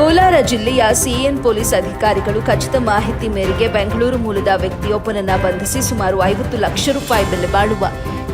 ಕೋಲಾರ ಜಿಲ್ಲೆಯ CN police ಅಧಿಕಾರಿಗಳು ಖಚಿತ ಮಾಹಿತಿ ಮೇರೆಗೆ ಬೆಂಗಳೂರು ಮೂಲದ ವ್ಯಕ್ತಿಯೊಬ್ಬನನ್ನ ಬಂಧಿಸಿ ಸುಮಾರು ಐವತ್ತು ಲಕ್ಷ ರೂಪಾಯಿ ಬೆಲೆ ಬಾಳುವ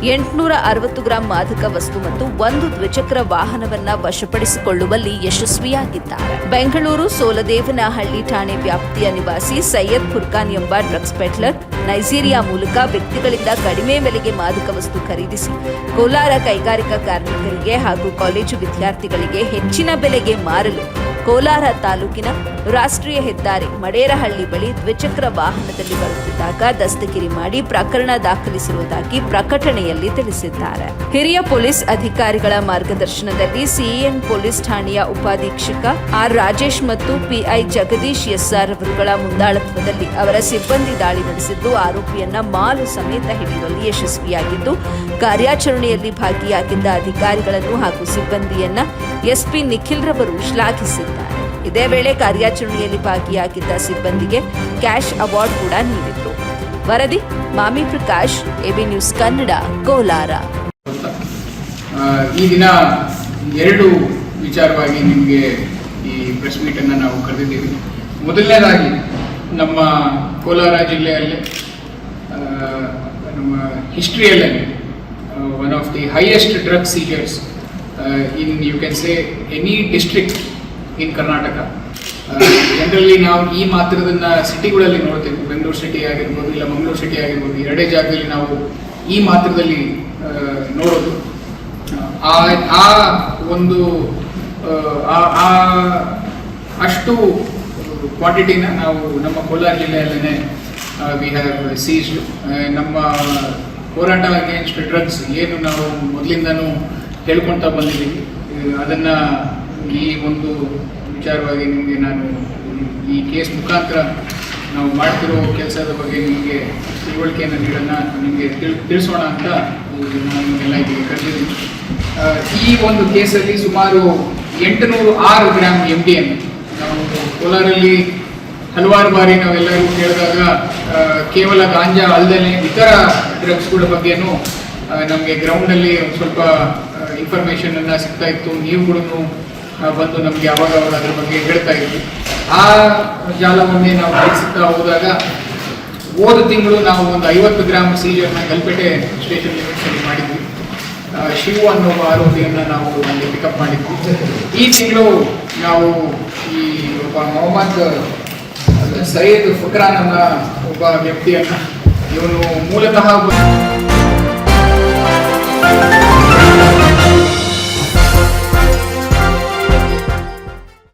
ಎಂಟುನೂರ ಅರವತ್ತು ಗ್ರಾಂ ಮಾದಕ ವಸ್ತು ಮತ್ತು ಒಂದು ದ್ವಿಚಕ್ರ ವಾಹನವನ್ನ ವಶಪಡಿಸಿಕೊಳ್ಳುವಲ್ಲಿ ಯಶಸ್ವಿಯಾಗಿದ್ದಾರೆ. ಬೆಂಗಳೂರು ಸೋಲದೇವನಹಳ್ಳಿ ಠಾಣೆ ವ್ಯಾಪ್ತಿಯ ನಿವಾಸಿ ಸೈಯದ್ ಫುರ್ಖಾನ್ ಎಂಬ ಡ್ರಗ್ಸ್ ಪೆಟ್ಲರ್ ನೈಜೀರಿಯಾ ಮೂಲಕ ವ್ಯಕ್ತಿಗಳಿಂದ ಕಡಿಮೆ ಬೆಲೆಗೆ ಮಾದಕ ವಸ್ತು ಖರೀದಿಸಿ ಕೋಲಾರ ಕೈಗಾರಿಕಾ ಕಾರ್ಮಿಕರಿಗೆ ಹಾಗೂ ಕಾಲೇಜು ವಿದ್ಯಾರ್ಥಿಗಳಿಗೆ ಹೆಚ್ಚಿನ ಬೆಲೆಗೆ ಮಾರಲು ಕೋಲಾರ ತಾಲೂಕಿನ ರಾಷ್ಟ್ರೀಯ ಹೆದ್ದಾರಿ ಮಡೇರಹಳ್ಳಿ ಬಳಿ ದ್ವಿಚಕ್ರ ವಾಹನದಲ್ಲಿ ಬರುತ್ತಿದ್ದಾಗ ದಸ್ತಗಿರಿ ಮಾಡಿ ಪ್ರಕರಣ ದಾಖಲಿಸಿರುವುದಾಗಿ ಪ್ರಕಟಣೆಯಲ್ಲಿ ತಿಳಿಸಿದ್ದಾರೆ. ಹಿರಿಯ ಪೊಲೀಸ್ ಅಧಿಕಾರಿಗಳ ಮಾರ್ಗದರ್ಶನದಲ್ಲಿ ಸಿಇಎನ್ ಪೊಲೀಸ್ ಠಾಣೆಯ ಉಪಾಧೀಕ್ಷಕ ಆರ್ ರಾಜೇಶ್ ಮತ್ತು ಪಿಐ ಜಗದೀಶ್ ಎಸ್ಆರ್ ಅವರುಗಳ ಮುಂದಾಳತ್ವದಲ್ಲಿ ಅವರ ಸಿಬ್ಬಂದಿ ದಾಳಿ ನಡೆಸಿದ್ದು, ಆರೋಪಿಯನ್ನ ಮಾಲು ಸಮೇತ ಹಿಡಿಯುವಲ್ಲಿ ಯಶಸ್ವಿಯಾಗಿದ್ದು, ಕಾರ್ಯಾಚರಣೆಯಲ್ಲಿ ಭಾಗಿಯಾಗಿದ್ದ ಅಧಿಕಾರಿಗಳನ್ನು ಹಾಗೂ ಸಿಬ್ಬಂದಿಯನ್ನ ಎಸ್ಪಿ ನಿಖಿಲ್ ರವರು ಶ್ಲಾಘಿಸಿದ್ದಾರೆ. ಇದೇ ವೇಳೆ ಕಾರ್ಯಾಚರಣೆಯಲ್ಲಿ ಭಾಗಿಯಾಗಿದ್ದ ಸಿಬ್ಬಂದಿಗೆ ಕ್ಯಾಶ್ ಅವಾರ್ಡ್ ಕೂಡ ನೀಡಿದ್ರು. ವರದಿ, Mami Prakash, A B news Kannada, Kolar. ಈ ದಿನ ಎರಡು ವಿಚಾರವಾಗಿ ನಿಮಗೆ ಈ ಪ್ರೆಸ್ ಮೀಟನ್ನು ನಾವು ಕರೆದಿದ್ದೀವಿ. ಮೊದಲನೇದಾಗಿ ನಮ್ಮ ಕೋಲಾರ ಜಿಲ್ಲೆಯಲ್ಲಿ ನಮ್ಮ ಹಿಸ್ಟ್ರಿಯಲ್ಲೇ one of the highest drug seizures in you can say any district in Karnataka. ಜನರಲ್ಲಿ ನಾವು ಈ ಮಾತ್ರದನ್ನ ಸಿಟಿಗಳಲ್ಲಿ ನೋಡ್ತೇವೆ. ಬೆಂಗಳೂರು ಸಿಟಿ ಆಗಿರ್ಬೋದು, ಇಲ್ಲ ಮಂಗಳೂರು ಸಿಟಿ ಆಗಿರ್ಬೋದು ಎರಡೇ ಜಾಗದಲ್ಲಿ ನಾವು ಈ ಮಾತ್ರದಲ್ಲಿ ನೋಡೋದು. ಆ ಆ ಒಂದು ಆ- ಅಷ್ಟು ಕ್ವಾಂಟಿಟಿನ ನಾವು ನಮ್ಮ ಕೋಲಾರ ಜಿಲ್ಲೆಯಲ್ಲೇ ವಿ ಹ್ಯಾವ್ ಸೀಸ್ ನಮ್ಮ ಹೋರಾಟ ಅಗೇನ್ಸ್ಟ್ ಡ್ರಗ್ಸ್ ಏನು ನಾವು ಮೊದಲಿಂದನೂ ಹೇಳ್ಕೊಳ್ತಾ ಬಂದಿದ್ದೀವಿ. ಅದನ್ನು ಈ ಒಂದು ವಿಚಾರವಾಗಿ ನಿಮಗೆ ನಾನು ಈ ಕೇಸ್ ಮುಖಾಂತರ ನಾವು ಮಾಡ್ತಿರೋ ಕೆಲಸದ ಬಗ್ಗೆ ನಿಮಗೆ ತಿಳುವಳಿಕೆಯನ್ನು ನೀಡೋಣ, ನಿಮಗೆ ತಿಳ್, ತಿಳಿಸೋಣ ಅಂತ ನಾನು ಎಲ್ಲ ಇಲ್ಲಿಗೆ ಕರೆದಿದ್ದೀನಿ. ಈ ಒಂದು ಕೇಸಲ್ಲಿ ಸುಮಾರು ಎಂಟುನೂರು ಆರು ಗ್ರಾಮ್ ಎಂ ಡಿ ಎಂ ನಾವು ಕೋಲಾರಲ್ಲಿ ಹಲವಾರು ಬಾರಿ ನಾವೆಲ್ಲರೂ ಕೇಳಿದಾಗ ಕೇವಲ ಗಾಂಜಾ ಅಲ್ಲದೆ ಇತರ ಡ್ರಗ್ಸ್ಗಳ ಬಗ್ಗೆನೂ ನಮಗೆ ಗ್ರೌಂಡಲ್ಲಿ ಸ್ವಲ್ಪ ಇನ್ಫಾರ್ಮೇಷನ್ ಅನ್ನ ಸಿಗ್ತಾ ಇತ್ತು. ನೀವುಗಳನ್ನು ಬಂದು ನಮಗೆ ಅವಾಗ ಅವಾಗ ಅದ್ರ ಬಗ್ಗೆ ಹೇಳ್ತಾ ಇದ್ವಿ ಆ ಜಾಲವನ್ನೇ ನಾವು ನಡೆಸುತ್ತಾ ಹೋದಾಗ ಹೋದ ತಿಂಗಳು ನಾವು ಒಂದು ಐವತ್ತು ಗ್ರಾಮ್ ಸೀರಿಯಲ್ನ ಗಲ್ಪೇಟೆ ಸ್ಟೇಷನ್ ಲಿಮಿಟ್ಸಲ್ಲಿ ಮಾಡಿದ್ವಿ. ಶಿವು ಅನ್ನೋ ಆರೋಪಿಯನ್ನು ನಾವು ಅಲ್ಲಿ ಪಿಕಪ್ ಮಾಡಿದ್ವಿ. ಈ ತಿಂಗಳು ನಾವು ಈ ಒಬ್ಬ ಮೊಹಮ್ಮದ್ ಸೈಯದ್ ಫುಕ್ರಾನ್ ಅನ್ನೋ ಒಬ್ಬ ವ್ಯಕ್ತಿಯನ್ನು ಇವನು ಮೂಲತಃ